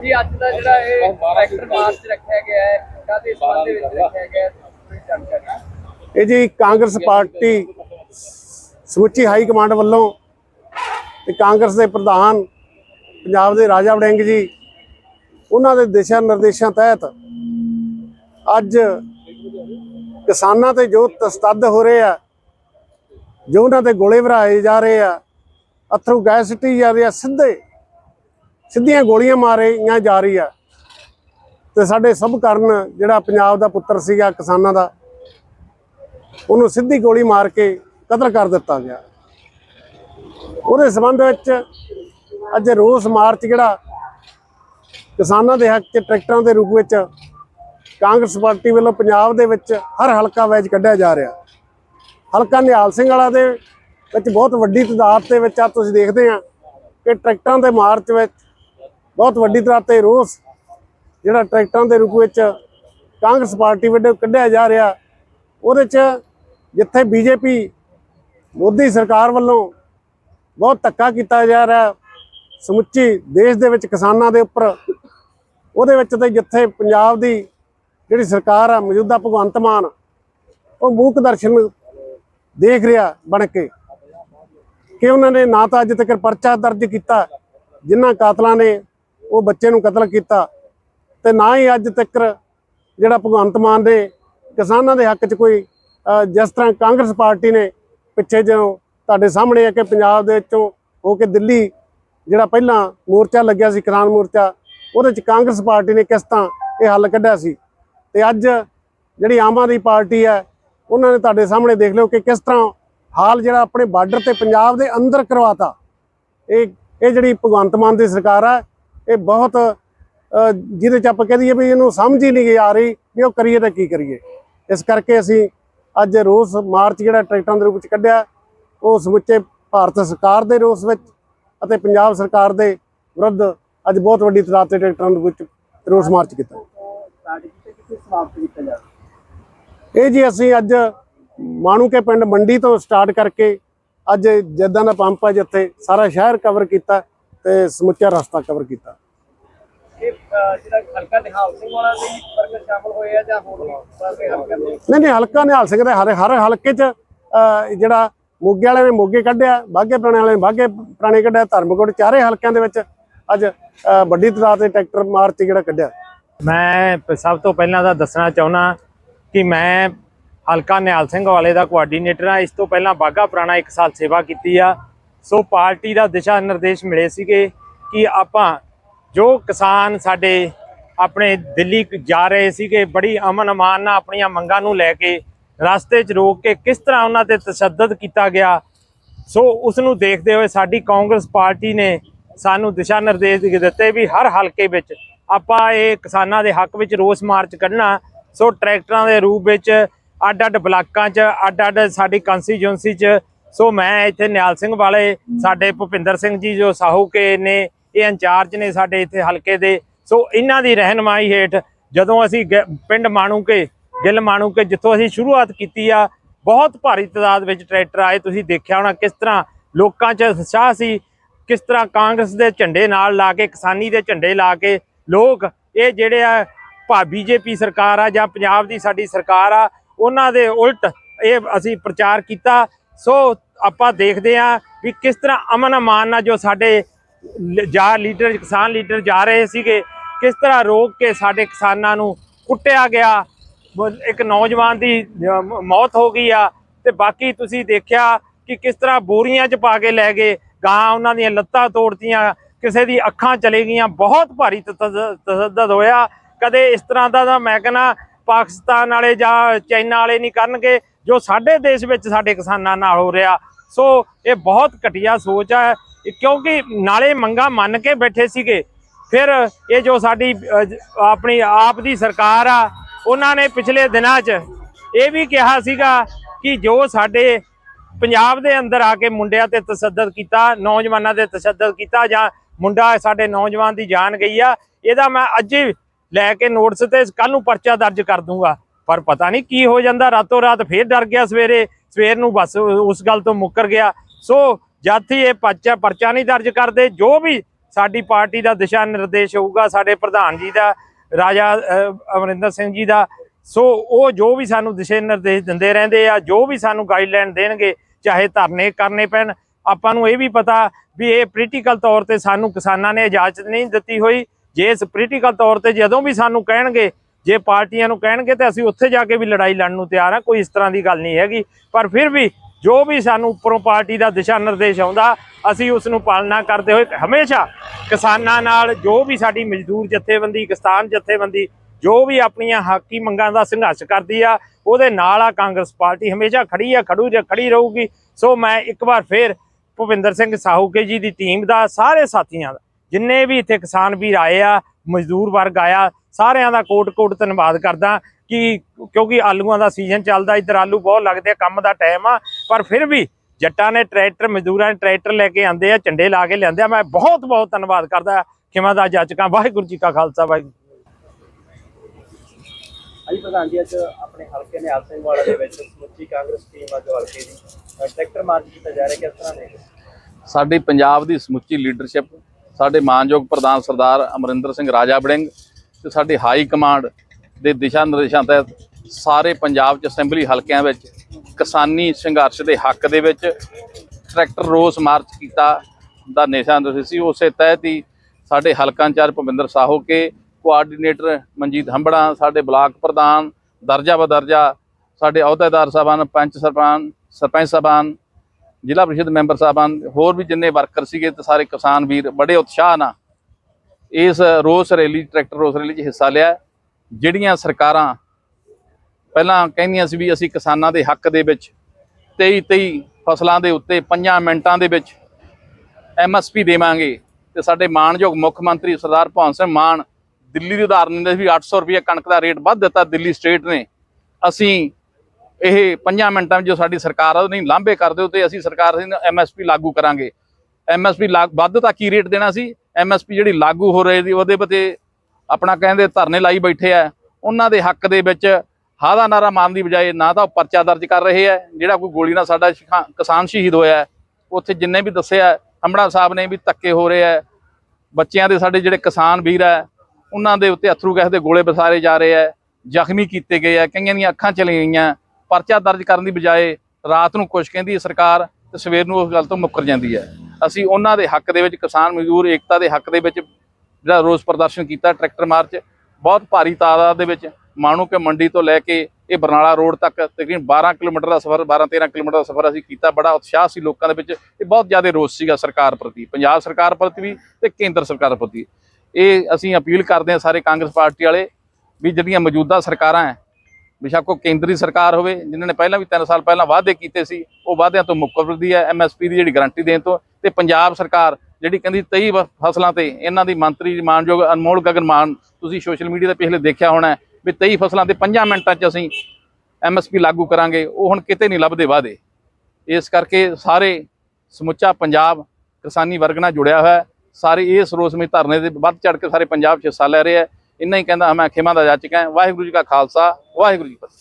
ਜੀ ਅੱਜ ਦਾ ਜਿਹੜਾ ਇਹ ਟਰੈਕਟਰ ਮਾਰਚ ਰੱਖਿਆ ਗਿਆ ਹੈ ਕਾਦੇ ਸੰਬੰਧ ਦੇ ਵਿੱਚ ਰੱਖਿਆ ਗਿਆ ਹੈ ਇਹ ਜੀ ਕਾਂਗਰਸ ਪਾਰਟੀ ਸਮੁੱਚੀ ਹਾਈ ਕਮਾਂਡ ਵੱਲੋਂ ਤੇ ਕਾਂਗਰਸ ਦੇ ਪ੍ਰਧਾਨ ਪੰਜਾਬ ਦੇ ਰਾਜਾ ਵੜਿੰਗ ਜੀ ਉਹਨਾਂ ਦੇ ਦਿਸ਼ਾ ਨਿਰਦੇਸ਼ਾਂ ਤਹਿਤ ਅੱਜ ਕਿਸਾਨਾਂ ਤੇ ਜੋ ਤਸਤਦ ਹੋ ਰਹੇ ਆ ਜੋ ਉਹਨਾਂ ਤੇ ਗੋਲੇ ਭਰਾਏ ਜਾ ਰਹੇ ਆ ਅਥਰੂ ਗੈਸ ਸਿੱਟੀ ਜਾ ਰਹੀ ਆ ਸਿੱਧੇ ਸਿੱਧੀਆਂ ਗੋਲੀਆਂ ਮਾਰੀਆਂ ਜਾ ਰਹੀ ਆ। ਤੇ ਸਾਡੇ ਸਭ ਕਰਨ ਜਿਹੜਾ ਪੰਜਾਬ ਦਾ ਪੁੱਤਰ ਸੀਗਾ, ਕਿਸਾਨਾਂ ਦਾ, ਉਹਨੂੰ ਸਿੱਧੀ ਗੋਲੀ ਮਾਰ ਕੇ ਕਤਲ ਕਰ ਦਿੱਤਾ ਗਿਆ। ਉਹਦੇ ਸੰਬੰਧ ਵਿੱਚ ਅੱਜ ਰੋਸ ਮਾਰਚ ਜਿਹੜਾ ਕਿਸਾਨਾਂ ਦੇ ਹੱਕ 'ਚ, ਟਰੈਕਟਰਾਂ ਦੇ ਰੂਪ ਵਿੱਚ ਕਾਂਗਰਸ ਪਾਰਟੀ ਵੱਲੋਂ ਪੰਜਾਬ ਦੇ ਵਿੱਚ ਹਰ ਹਲਕਾ ਵਿੱਚ ਕੱਢਿਆ ਜਾ ਰਿਹਾ। ਹਲਕਾ ਨਿਹਾਲ ਸਿੰਘ ਵਾਲਾ ਦੇ ਵਿੱਚ ਬਹੁਤ ਵੱਡੀ ਤਾਦਾਦ ਦੇ ਵਿੱਚ ਆ ਤੁਸੀਂ ਦੇਖਦੇ ਆ ਕਿ ਟਰੈਕਟਰਾਂ ਦੇ ਮਾਰਚ ਵਿੱਚ ਬਹੁਤ ਵੱਡੀ ਤਰ੍ਹਾਂ ਤੇ ਰੋਸ ਜਿਹੜਾ ਟਰੈਕਟਰਾਂ ਦੇ ਰੂਪ ਵਿੱਚ ਕਾਂਗਰਸ ਪਾਰਟੀ ਵੱਲੋਂ ਕੱਢਿਆ ਜਾ ਰਿਹਾ, ਉਹਦੇ 'ਚ ਜਿੱਥੇ ਬੀਜੇਪੀ ਮੋਦੀ ਸਰਕਾਰ ਵੱਲੋਂ ਬਹੁਤ ਧੱਕਾ ਕੀਤਾ ਜਾ ਰਿਹਾ, ਸਮੁੱਚੀ ਦੇਸ਼ ਦੇ ਵਿੱਚ ਕਿਸਾਨਾਂ ਦੇ ਉੱਪਰ, ਉਹਦੇ ਵਿੱਚ ਤੇ ਜਿੱਥੇ ਪੰਜਾਬ ਦੀ ਜਿਹੜੀ ਸਰਕਾਰ ਆ, ਮੌਜੂਦਾ ਭਗਵੰਤ ਮਾਨ, ਉਹ ਮੂਕ ਦਰਸ਼ਨ ਦੇਖ ਰਿਹਾ ਬਣ ਕੇ ਕਿ ਉਹਨਾਂ ਨੇ ਨਾ ਤਾਂ ਅੱਜ ਤੱਕ ਪਰਚਾ ਦਰਜ ਕੀਤਾ, ਜਿਨ੍ਹਾਂ ਕਾਤਲਾਂ ਨੇ ਉਹ ਬੱਚੇ ਨੂੰ ਕਤਲ ਕੀਤਾ ਤੇ ਨਾ ਹੀ ਅੱਜ ਤੱਕ ਜਿਹੜਾ ਭਗਵੰਤ ਮਾਨ ਦੇ ਕਿਸਾਨਾਂ ਦੇ ਹੱਕ 'ਚ ਕੋਈ ਜਿਸ ਤਰ੍ਹਾਂ ਕਾਂਗਰਸ ਪਾਰਟੀ ਨੇ ਪਿੱਛੇ ਜਦੋਂ ਤੁਹਾਡੇ ਸਾਹਮਣੇ ਆ ਕਿ ਪੰਜਾਬ ਦੇ ਵਿੱਚੋਂ ਹੋ ਕੇ ਦਿੱਲੀ ਜਿਹੜਾ ਪਹਿਲਾਂ ਮੋਰਚਾ ਲੱਗਿਆ ਸੀ, ਕਿਸਾਨ ਮੋਰਚਾ, ਉਹਦੇ 'ਚ ਕਾਂਗਰਸ ਪਾਰਟੀ ਨੇ ਕਿਸ ਤਰ੍ਹਾਂ ਇਹ ਹੱਲ ਕੱਢਿਆ ਸੀ? ਤੇ ਅੱਜ ਜਿਹੜੀ ਆਮ ਆਦਮੀ ਪਾਰਟੀ ਹੈ, ਉਹਨਾਂ ਨੇ ਤੁਹਾਡੇ ਸਾਹਮਣੇ ਦੇਖ ਲਿਓ ਕਿ ਕਿਸ ਤਰ੍ਹਾਂ ਹਾਲ ਜਿਹੜਾ ਆਪਣੇ ਬਾਰਡਰ ਤੇ ਪੰਜਾਬ ਦੇ ਅੰਦਰ ਕਰਵਾਤਾ। ਇਹ ਇਹ ਜਿਹੜੀ ਭਗਵੰਤ ਮਾਨ ਦੀ ਸਰਕਾਰ ਹੈ ਇਹ ਬਹੁਤ ਜਿਹਦੇ ਚ ਆਪਾਂ ਕਹਿ ਦਈਏ ਵੀ ਇਹਨੂੰ ਸਮਝ ਹੀ ਨਹੀਂ ਆ ਰਹੀ ਵੀ ਉਹ ਕਰੀਏ ਤਾਂ ਕੀ ਕਰੀਏ। ਇਸ ਕਰਕੇ ਅਸੀਂ ਅੱਜ ਰੋਸ ਮਾਰਚ ਜਿਹੜਾ ਟਰੈਕਟਰਾਂ ਦੇ ਰੂਪ ਵਿੱਚ ਕੱਢਿਆ, ਉਹ ਸਮੁੱਚੇ ਭਾਰਤ ਸਰਕਾਰ ਦੇ ਰੋਸ ਵਿੱਚ ਅਤੇ ਪੰਜਾਬ ਸਰਕਾਰ ਦੇ ਵਿਰੁੱਧ ਅੱਜ ਬਹੁਤ ਵੱਡੀ ਤਾਦਾਦ ਤੇ ਟਰੈਕਟਰਾਂ ਦੇ ਵਿੱਚ ਰੋਸ ਮਾਰਚ ਕੀਤਾ। ਇਹ ਜੀ ਅਸੀਂ ਅੱਜ ਮਾਣੂਕੇ ਪਿੰਡ ਮੰਡੀ ਤੋਂ ਸਟਾਰਟ ਕਰਕੇ ਅੱਜ ਜੱਦਾਂ ਦਾ ਪੰਪ ਹੈ ਜਿੱਥੇ ਸਾਰਾ ਸ਼ਹਿਰ ਕਵਰ ਕੀਤਾ। ਤੇ ਸਮੁੱਚਾ ਰਸਤਾ ਕਵਰ ਕੀਤਾ। ਇਹ ਜਿਹੜਾ ਹਲਕਾ ਨਿਹਾਲ ਸਿੰਘ ਵਾਲਾ ਦੇ ਵਰਕਰ ਸ਼ਾਮਲ ਹੋਏ ਆ ਜਾਂ ਹੋਰ ਸਾਰੇ ਹਲਕਿਆਂ ਦੇ? ਨਹੀਂ ਨਹੀਂ ਹਲਕਾ ਨਿਹਾਲ ਸਿੰਘ ਦੇ ਹਰ ਹਰ ਹਲਕੇ 'ਚ ਅਹ, ਜਿਹੜਾ ਮੋਗੇ ਵਾਲੇ ਨੇ ਮੋਗੇ ਕੱਢਿਆ ਬਾਗੇ ਪੁਰਾਣੇ ਵਾਲੇ ਨੇ ਬਾਗੇ ਪੁਰਾਣੇ ਕੱਢਿਆ ਧਰਮਕੋਟ ਚਾਰੇ ਹਲਕਿਆਂ ਦੇ ਵਿੱਚ ਅੱਜ ਅਹ, ਵੱਡੀ ਤਾਦਾਦ ਤੇ ਟਰੈਕਟਰ ਮਾਰਚ ਜਿਹੜਾ ਕੱਢਿਆ। ਮੈਂ ਪ- ਸਭ ਤੋਂ ਪਹਿਲਾਂ ਤਾਂ ਦੱਸਣਾ ਚਾਹੁੰਦਾ ਕਿ ਮੈਂ ਹਲਕਾ ਨਿਹਾਲ ਸਿੰਘ ਵਾਲੇ ਦਾ ਕੋਆਰਡੀਨੇਟਰ ਆ ਇਸ ਤੋਂ ਪਹਿਲਾਂ ਬਾਗਾ ਪੁਰਾਣਾ 1 ਸਾਲ ਸੇਵਾ ਕੀਤੀ ਆ। ਸੋ ਪਾਰਟੀ ਦਾ ਦਿਸ਼ਾ ਨਿਰਦੇਸ਼ ਮਿਲੇ ਸੀਗੇ ਕਿ ਆਪਾਂ ਜੋ ਕਿਸਾਨ ਸਾਡੇ ਆਪਣੇ ਦਿੱਲੀ ਜਾ ਰਹੇ ਸੀਗੇ, ਬੜੀ ਅਮਨ ਅਮਾਨ ਨਾਲ ਆਪਣੀਆਂ ਮੰਗਾਂ ਨੂੰ ਲੈ ਕੇ ਰਸਤੇ 'ਚ ਰੋਕ ਕੇ ਕਿਸ ਤਰ੍ਹਾਂ ਉਹਨਾਂ ਤੇ ਤਸ਼ੱਦਦ ਕੀਤਾ ਗਿਆ, ਸੋ ਉਸ ਨੂੰ ਦੇਖਦੇ ਹੋਏ ਸਾਡੀ ਕਾਂਗਰਸ ਪਾਰਟੀ ਨੇ ਸਾਨੂੰ ਦਿਸ਼ਾ ਨਿਰਦੇਸ਼ ਦਿੱਤੇ ਵੀ ਹਰ ਹਲਕੇ ਵਿੱਚ ਆਪਾਂ ਇਹ ਕਿਸਾਨਾਂ ਦੇ ਹੱਕ ਵਿੱਚ ਰੋਸ ਮਾਰਚ ਕੱਢਣਾ, ਸੋ ਟਰੈਕਟਰਾਂ ਦੇ ਰੂਪ ਵਿੱਚ ਅੱਡ ਅੱਡ ਬਲਾਕਾਂ 'ਚ ਅੱਡ ਅੱਡ ਸਾਡੀ ਕੰਸਟੀਚੁਐਂਸੀ 'ਚ ਸੋ ਮੈਂ ਇੱਥੇ ਨਿਆਲ ਸਿੰਘ ਵਾਲੇ, ਸਾਡੇ ਭੁਪਿੰਦਰ ਸਿੰਘ ਜੀ, ਜੋ ਸਾਹੂ ਕੇ ਨੇ, ਇਹ ਇੰਚਾਰਜ ਨੇ ਸਾਡੇ ਇੱਥੇ ਹਲਕੇ ਦੇ। ਸੋ ਇਹਨਾਂ ਦੀ ਰਹਿਨਮਾਈ ਹੇਠ ਜਦੋਂ ਅਸੀਂ ਗ- ਪਿੰਡ ਮਾਣੂਕੇ, ਗਿੱਲ ਮਾਣੂਕੇ, ਜਿੱਥੋਂ ਅਸੀਂ ਸ਼ੁਰੂਆਤ ਕੀਤੀ ਆ, ਬਹੁਤ ਭਾਰੀ ਤਾਦਾਦ ਵਿੱਚ ਟਰੈਕਟਰ ਆਏ। ਤੁਸੀਂ ਦੇਖਿਆ ਹੋਣਾ ਕਿਸ ਤਰ੍ਹਾਂ ਲੋਕਾਂ 'ਚ ਉਤਸ਼ਾਹ ਸੀ, ਕਿਸ ਤਰ੍ਹਾਂ ਕਾਂਗਰਸ ਦੇ ਝੰਡੇ ਨਾਲ ਲਾ ਕੇ, ਕਿਸਾਨੀ ਦੇ ਝੰਡੇ ਲਾ ਕੇ ਲੋਕ ਇਹ ਜਿਹੜੇ ਆ, ਭਾ ਬੀਜੇਪੀ ਸਰਕਾਰ ਆ ਜਾਂ ਪੰਜਾਬ ਦੀ ਸਾਡੀ ਸਰਕਾਰ ਆ, ਉਹਨਾਂ ਦੇ ਉਲਟ ਇਹ ਅਸੀਂ ਪ੍ਰਚਾਰ ਕੀਤਾ। ਸੋ ਆਪਾਂ ਦੇਖਦੇ ਆ ਵੀ ਕਿਸ ਤਰ੍ਹਾਂ ਅਮਨ ਅਮਾਨ ਨਾਲ ਜੋ ਸਾਡੇ ਲ- ਜਾ ਲੀਡਰ, ਕਿਸਾਨ ਲੀਡਰ ਜਾ ਰਹੇ ਸੀਗੇ, ਕਿਸ ਤਰ੍ਹਾਂ ਰੋਕ ਕੇ ਸਾਡੇ ਕਿਸਾਨਾਂ ਨੂੰ ਕੁੱਟਿਆ ਗਿਆ। ਇੱਕ ਨੌਜਵਾਨ ਦੀ ਮੌਤ ਹੋ ਗਈ ਆ। ਤੇ ਬਾਕੀ ਤੁਸੀਂ ਦੇਖਿਆ ਕਿ ਕਿਸ ਤਰ੍ਹਾਂ ਬੋਰੀਆਂ 'ਚ ਪਾ ਕੇ ਲੈ ਗਏ ਗਾਂ ਉਹਨਾਂ ਦੀਆਂ ਲੱਤਾਂ ਤੋੜਤੀਆਂ, ਕਿਸੇ ਦੀ ਅੱਖਾਂ ਚਲੇ ਗਈਆਂ। ਬਹੁਤ ਭਾਰੀ ਤਤਜ਼- ਤਸ਼ੱਦਦ ਹੋਇਆ। ਕਦੇ ਇਸ ਤਰ੍ਹਾਂ ਦਾ ਤਾਂ ਮੈਂ ਕਹਿੰਦਾ ਪਾਕਿਸਤਾਨ ਵਾਲੇ ਜਾਂ ਚਾਈਨਾ ਵਾਲੇ ਨਹੀਂ ਕਰਨਗੇ। ਜੋ ਸਾਡੇ ਦੇਸ਼ ਵਿੱਚ ਸਾਡੇ ਕਿਸਾਨਾਂ ਨਾਲ ਹੋ ਰਿਹਾ। ਸੋ ਇਹ ਬਹੁਤ ਘਟੀਆ ਸੋਚ ਹੈ। ਕਿਉਂਕਿ ਨਾਲੇ ਮੰਗਾ ਮੰਨ ਕੇ ਬੈਠੇ ਸੀਗੇ। ਫਿਰ ਇਹ ਜੋ ਸਾਡੀ ਆਪਣੀ ਆਪ ਦੀ ਸਰਕਾਰ ਆ, ਉਹਨਾਂ ਨੇ ਪਿਛਲੇ ਦਿਨਾਂ 'ਚ ਇਹ ਵੀ ਕਿਹਾ ਸੀਗਾ ਕਿ ਜੋ ਸਾਡੇ ਪੰਜਾਬ ਦੇ ਅੰਦਰ ਆ ਕੇ ਮੁੰਡਿਆਂ ਤੇ ਤਸ਼ੱਦਦ ਕੀਤਾ, ਨੌਜਵਾਨਾਂ ਤੇ ਤਸ਼ੱਦਦ ਕੀਤਾ ਜਾਂ ਮੁੰਡਾ ਸਾਡੇ ਨੌਜਵਾਨ ਦੀ ਜਾਨ ਗਈ ਆ, ਇਹਦਾ ਮੈਂ ਅੱਜ ਹੀ ਲੈ ਕੇ ਨੋਟਿਸ ਤੇ ਕੱਲ ਨੂੰ ਪਰਚਾ ਦਰਜ ਕਰ ਦੂੰਗਾ। ਪਰ ਪਤਾ ਨਹੀਂ ਕੀ ਹੋ ਜਾਂਦਾ, ਰਾਤੋਂ ਰਾਤ ਫੇਰ ਡਰ ਗਿਆ ਸਵੇਰੇ, ਸਵੇਰ ਨੂੰ ਬਸ ਉਸ ਗੱਲ ਤੋਂ ਮੁੱਕਰ ਗਿਆ। ਸੋ ਜਦ ਹੀ ਇਹ ਪਰਚਾ ਪਰਚਾ ਨਹੀਂ ਦਰਜ ਕਰਦੇ, ਜੋ ਵੀ ਸਾਡੀ ਪਾਰਟੀ ਦਾ ਦਿਸ਼ਾ ਨਿਰਦੇਸ਼ ਹੋਊਗਾ, ਸਾਡੇ ਪ੍ਰਧਾਨ ਜੀ ਦਾ, ਰਾਜਾ ਅਮਰਿੰਦਰ ਸਿੰਘ ਜੀ ਦਾ, ਸੋ ਉਹ ਜੋ ਵੀ ਸਾਨੂੰ ਦਿਸ਼ਾ ਨਿਰਦੇਸ਼ ਦਿੰਦੇ ਰਹਿੰਦੇ ਆ, ਜੋ ਵੀ ਸਾਨੂੰ ਗਾਈਡਲਾਈਨ ਦੇਣਗੇ, ਚਾਹੇ ਧਰਨੇ ਕਰਨੇ ਪੈਣ, ਆਪਾਂ ਨੂੰ ਇਹ ਵੀ ਪਤਾ ਵੀ ਇਹ ਪੋਲੀਟੀਕਲ ਤੌਰ ਤੇ ਸਾਨੂੰ ਕਿਸਾਨਾਂ ਨੇ ਇਜਾਜ਼ਤ ਨਹੀਂ ਦਿੱਤੀ ਹੋਈ। ਜੇ ਇਸ ਪੋਲੀਟੀਕਲ ਤੌਰ ਤੇ ਜਦੋਂ ਵੀ ਸਾਨੂੰ ਕਹਿਣਗੇ ਜੇ ਪਾਰਟੀਆਂ ਨੂੰ ਕਹਿਣਗੇ ਤੇ ਅਸੀਂ ਉੱਥੇ ਜਾ ਕੇ ਵੀ ਲੜਾਈ ਲੜਨ ਨੂੰ ਤਿਆਰ ਆ ਕੋਈ ਇਸ ਤਰ੍ਹਾਂ ਦੀ ਗੱਲ ਨਹੀਂ ਹੈਗੀ। ਪਰ ਫਿਰ ਵੀ ਜੋ ਵੀ ਸਾਨੂੰ ਉੱਪਰੋਂ ਪਾਰਟੀ ਦਾ ਦਿਸ਼ਾ ਨਿਰਦੇਸ਼ ਆਉਂਦਾ, ਅਸੀਂ ਉਸ ਨੂੰ ਪਾਲਣਾ ਕਰਦੇ ਹੋਏ ਹਮੇਸ਼ਾ ਕਿਸਾਨਾਂ ਨਾਲ ਜੋ ਵੀ ਸਾਡੀ ਮਜ਼ਦੂਰ ਜਥੇਬੰਦੀ, ਕਿਸਾਨ ਜਥੇਬੰਦੀ, ਜੋ ਵੀ ਆਪਣੀਆਂ ਹੱਕੀ ਮੰਗਾਂ ਦਾ ਸੰਘਰਸ਼ ਕਰਦੀ ਆ, ਉਹਦੇ ਨਾਲ ਆ ਕਾਂਗਰਸ ਪਾਰਟੀ ਹਮੇਸ਼ਾ ਖੜੀ ਆ, ਖੜੂ ਜਾਂ ਖੜੀ ਰਹੂਗੀ। ਸੋ ਮੈਂ ਇੱਕ ਵਾਰ ਫੇਰ ਭੁਪਿੰਦਰ ਸਿੰਘ ਸਾਹੂਕੇ ਜੀ ਦੀ ਟੀਮ ਦਾ, ਸਾਰੇ ਸਾਥੀਆਂ ਦਾ ਜਿੰਨੇ ਵੀ ਇੱਥੇ ਕਿਸਾਨ ਵੀਰ ਆਏ ਆ ਮਜ਼ਦੂਰ ਵਰਗ ਆਇਆ ਸਾਰਿਆਂ ਦਾ ਕੋਟ-ਕੋਟ ਧੰਨਵਾਦ ਕਰਦਾ ਕਿ ਕਿਉਂਕਿ ਆਲੂਆਂ ਦਾ ਸੀਜ਼ਨ ਚੱਲਦਾ ਇੱਧਰ ਆਲੂ ਬਹੁਤ ਲੱਗਦੇ ਆ ਕੰਮ ਦਾ ਟਾਈਮ ਆ ਪਰ ਫਿਰ ਵੀ ਜੱਟਾਂ ਨੇ ਟਰੈਕਟਰ ਮਜ਼ਦੂਰਾਂ ਨੇ ਟਰੈਕਟਰ ਲੈ ਕੇ ਆਂਦੇ ਆ ਝੰਡੇ ਲਾ ਕੇ ਲਿਆਂਦੇ ਆ ਮੈਂ ਬਹੁਤ ਬਹੁਤ ਧੰਨਵਾਦ ਕਰਦਾ ਖਿਮਾ ਦਾ ਜੱਜਕਾਂ ਵਾਹਿਗੁਰੂ ਜੀ ਕਾ ਖਾਲਸਾ ਵਾਹਿਗੁਰੂ ਹਾਂਜੀ ਪ੍ਰਧਾਨ ਜੀ ਅੱਜ ਆਪਣੇ ਹਲਕੇ ਨਿਹਾਲ ਸਿੰਘ ਵਾਲਾ ਦੇ ਵਿੱਚ ਸਮੁੱਚੀ ਕਾਂਗਰਸ ਟੀਮ ਅੱਜ ਹਲਕੇ ਦੀ ਟਰੈਕਟਰ ਮਾਰਚ ਕੀਤਾ ਜਾ ਰਿਹਾ ਕਿਸ ਤਰ੍ਹਾਂ ਦੇ ਸਾਡੀ ਪੰਜਾਬ ਦੀ ਸਮੁੱਚੀ ਲੀਡਰਸ਼ਿਪ ਸਾਡੇ ਮਾਨਯੋਗ ਪ੍ਰਧਾਨ ਸਰਦਾਰ ਅਮਰਿੰਦਰ ਸਿੰਘ ਰਾਜਾ ਬੜਿੰਗ ਤੇ ਸਾਡੀ ਹਾਈ ਕਮਾਂਡ ਦੇ ਦਿਸ਼ਾ ਨਿਰਦੇਸ਼ਾਂ ਤਹਿਤ ਸਾਰੇ ਪੰਜਾਬ 'ਚ ਅਸੈਂਬਲੀ ਹਲਕਿਆਂ ਵਿੱਚ ਕਿਸਾਨੀ ਸੰਘਰਸ਼ ਦੇ ਹੱਕ ਦੇ ਵਿੱਚ ਟਰੈਕਟਰ ਰੋਸ ਮਾਰਚ ਕੀਤਾ ਦਾ ਨਿਸ਼ਾ ਨਿਰਦੇਸ਼ ਸੀ। ਉਸੇ ਤਹਿਤ ਹੀ ਸਾਡੇ ਹਲਕਾ ਇੰਚਾਰਜ ਭੁਪਿੰਦਰ ਸਾਹੋ ਕੇ ਕੋਆਰਡੀਨੇਟਰ ਮਨਜੀਤ ਹੰਬੜਾ, ਸਾਡੇ ਬਲਾਕ ਪ੍ਰਧਾਨ ਦਰਜਾ ਬਦਰਜਾ, ਸਾਡੇ ਅਹੁਦੇਦਾਰ ਸਾਹਿਬਾਨ, ਪੰਚ ਸਰਪੰਚ ਸਰਪੰਚ ਸਾਹਿਬਾਨ ਜ਼ਿਲ੍ਹਾ ਪ੍ਰੀਸ਼ਦ ਮੈਂਬਰ ਸਾਹਿਬਾਨ, ਹੋਰ ਵੀ ਜਿੰਨੇ ਵਰਕਰ ਸੀਗੇ ਤੇ ਸਾਰੇ ਕਿਸਾਨ ਵੀਰ ਬੜੇ ਉਤਸ਼ਾਹ ਨਾਲ ਇਸ ਰੋਸ ਰੈਲੀ, ਟਰੈਕਟਰ ਰੋਸ ਰੈਲੀ 'ਚ ਹਿੱਸਾ ਲਿਆ। ਜਿਹੜੀਆਂ ਸਰਕਾਰਾਂ ਪਹਿਲਾਂ ਕਹਿੰਦੀਆਂ ਸੀ ਵੀ ਅਸੀਂ ਕਿਸਾਨਾਂ ਦੇ ਹੱਕ ਦੇ ਵਿੱਚ 23 23 ਫਸਲਾਂ ਦੇ ਉੱਤੇ 5 ਮਿੰਟਾਂ ਦੇ ਵਿੱਚ ਐਮਐਸਪੀ ਦੇਵਾਂਗੇ ਤੇ ਸਾਡੇ ਮਾਣਯੋਗ ਮੁੱਖ ਮੰਤਰੀ ਸਰਦਾਰ ਭਗਵੰਤ ਸਿੰਘ ਮਾਨ ਦਿੱਲੀ ਦੇ ਉਦਾਹਰਨ ਦਿੰਦੇ ਸੀ ਵੀ 800 ਰੁਪਏ ਕਣਕ ਦਾ ਰੇਟ ਵੱਧ ਦਿੱਤਾ ਦਿੱਲੀ ਸਟੇਟ ਨੇ। ਅਸੀਂ ਇਹ 5 ਮਿੰਟਾਂ ਵਿੱਚ ਜੋ ਸਾਡੀ ਸਰਕਾਰ ਆ ਉਹ ਨਹੀਂ ਲਾਂਭੇ ਕਰ ਦਿਓ ਤੇ ਅਸੀਂ ਸਰਕਾਰ ਦੇ ਐਮਐਸਪੀ ਲਾਗੂ ਕਰਾਂਗੇ। ਐਮਐਸਪੀ ਵੱਧ ਤਾਂ ਕੀ ਰੇਟ ਦੇਣਾ ਸੀ? ਐਮਐਸਪੀ ਜਿਹੜੀ ਲਾਗੂ ਹੋ ਰਹੀ ਸੀ, ਉਹਦੇ ਬਤੇ ਆਪਣਾ ਕਹਿੰਦੇ ਧਰਨੇ ਲਾਈ ਬੈਠੇ ਆ। ਉਹਨਾਂ ਦੇ ਹੱਕ ਦੇ ਵਿੱਚ ਹਾਦਾ ਨਾਰਾ ਮਾਰਨ ਦੀ ਬਜਾਏ ਨਾ ਤਾਂ ਉਹ ਪਰਚਾ ਦਰਜ ਕਰ ਰਹੇ ਆ, ਜਿਹੜਾ ਕੋਈ ਗੋਲੀ ਨਾਲ ਸਾਡਾ ਕਿਸਾਨ ਸ਼ਹੀਦ ਹੋਇਆ ਉੱਥੇ ਜਿੰਨੇ ਵੀ ਦੱਸਿਆ, ਹੰਬੜਾ ਸਾਹਿਬ ਨੇ ਵੀ ਧੱਕੇ ਹੋ ਰਹੇ ਆ। ਬੱਚਿਆਂ ਦੇ ਸਾਡੇ ਜਿਹੜੇ ਕਿਸਾਨ ਵੀਰ ਆ, ਉਹਨਾਂ ਦੇ ਉੱਤੇ ਅਥਰੂ ਗੈਸ ਦੇ ਗੋਲੇ ਬਸਾਰੇ ਜਾ ਰਹੇ ਆ, ਜ਼ਖਮੀ ਕੀਤੇ ਗਏ ਆ, ਕਈਆਂ ਦੀਆਂ ਅੱਖਾਂ ਚਲੀ ਗਈਆਂ। ਪਰਚਾ ਦਰਜ ਕਰਨ ਦੀ ਬਜਾਏ ਰਾਤ ਨੂੰ ਕੁਛ ਕਹਿੰਦੀ ਹੈ ਸਰਕਾਰ ਤੇ ਸਵੇਰ ਨੂੰ ਉਸ ਗੱਲ ਤੋਂ ਮੁੱਕਰ ਜਾਂਦੀ ਹੈ। ਅਸੀਂ ਉਹਨਾਂ ਦੇ ਹੱਕ ਦੇ ਵਿੱਚ ਕਿਸਾਨ ਮਜ਼ਦੂਰ ਏਕਤਾ ਦੇ ਹੱਕ ਦੇ ਵਿੱਚ ਜਿਹੜਾ ਰੋਸ ਪ੍ਰਦਰਸ਼ਨ ਕੀਤਾ ਟਰੈਕਟਰ ਮਾਰਚ, ਬਹੁਤ ਭਾਰੀ ਤਾਦਾਦ ਦੇ ਵਿੱਚ ਮਾਣੂ ਕੇ ਮੰਡੀ ਤੋਂ ਲੈ ਕੇ ਇਹ ਬਰਨਾਲਾ ਰੋਡ ਤੱਕ ਤਕਰੀਬਨ 12 ਕਿਲੋਮੀਟਰ ਦਾ ਸਫ਼ਰ 12 13 ਕਿਲੋਮੀਟਰ ਦਾ ਸਫ਼ਰ ਅਸੀਂ ਕੀਤਾ। ਬੜਾ ਉਤਸ਼ਾਹ ਸੀ ਲੋਕਾਂ ਦੇ ਵਿੱਚ, ਇਹ ਬਹੁਤ ਜ਼ਿਆਦਾ ਰੋਸ ਸੀਗਾ ਸਰਕਾਰ ਪ੍ਰਤੀ, ਪੰਜਾਬ ਸਰਕਾਰ ਪ੍ਰਤੀ ਵੀ ਤੇ ਕੇਂਦਰ ਸਰਕਾਰ ਪ੍ਰਤੀ। ਇਹ ਅਸੀਂ ਅਪੀਲ ਕਰਦੇ ਹਾਂ ਸਾਰੇ ਕਾਂਗਰਸ ਪਾਰਟੀ ਵਾਲੇ ਵੀ ਜਿਹੜੀਆਂ ਮੌਜੂਦਾ ਸਰਕਾਰਾਂ ਹੈ ਬੇਸ਼ੱਕ ਉਹ ਕੇਂਦਰੀ ਸਰਕਾਰ ਹੋਵੇ, ਜਿਨ੍ਹਾਂ ਨੇ ਪਹਿਲਾਂ ਵੀ 3 ਸਾਲ ਪਹਿਲਾਂ ਵਾਅਦੇ ਕੀਤੇ ਸੀ, ਉਹ ਵਾਅਦਿਆਂ ਤੋਂ ਮੁੱਕਰਦੀ ਹੈ ਐਮਐਸਪੀ ਦੀ ਜਿਹੜੀ ਗਾਰੰਟੀ ਦੇਣ ਤੋਂ, ਤੇ ਪੰਜਾਬ ਸਰਕਾਰ ਜਿਹੜੀ ਕਹਿੰਦੀ 23 ਵ- ਫਸਲਾਂ ਤੇ ਇਹਨਾਂ ਦੀ ਮੰਤਰੀ ਮਾਨਯੋਗ ਅਨਮੋਲ ਗਗਨ ਮਾਨ, ਤੁਸੀਂ ਸੋਸ਼ਲ ਮੀਡੀਆ ਤੇ ਪਿਛਲੇ ਦੇਖਿਆ ਹੋਣਾ ਵੀ 23 ਫਸਲਾਂ ਤੇ 5 ਮਿੰਟਾਂ 'ਚ ਅਸੀਂ ਐਮਐਸਪੀ ਲਾਗੂ ਕਰਾਂਗੇ, ਉਹ ਹੁਣ ਕਿਤੇ ਨਹੀਂ ਲੱਭਦੇ ਵਾਅਦੇ। ਇਸ ਕਰਕੇ ਸਾਰੇ ਸਮੁੱਚਾ ਪੰਜਾਬ ਕਿਸਾਨੀ ਵਰਗ ਨਾਲ ਜੁੜਿਆ ਹੋਇਆ ਸਾਰੇ ਇਸ ਰੋਸਮਈ ਧਰਨੇ ਦੇ ਵੱਧ ਚੜ ਕੇ ਸਾਰੇ ਪੰਜਾਬ 'ਚ ਹਿੱਸਾ ਲੈ ਰਹੇ ਹੈ। ਇੰਨਾ ਹੀ ਕਹਿੰਦਾ ਮੈਂ ਖਿਮਾ ਦਾ ਜਾਚਕ ਹਾਂ ਵਾਹਿਗੁਰੂ ਜੀ ਕਾ ਖਾਲਸਾ, ਵਾਹਿਗੁਰੂ ਜੀ ਕੀ ਫਤਿਹ।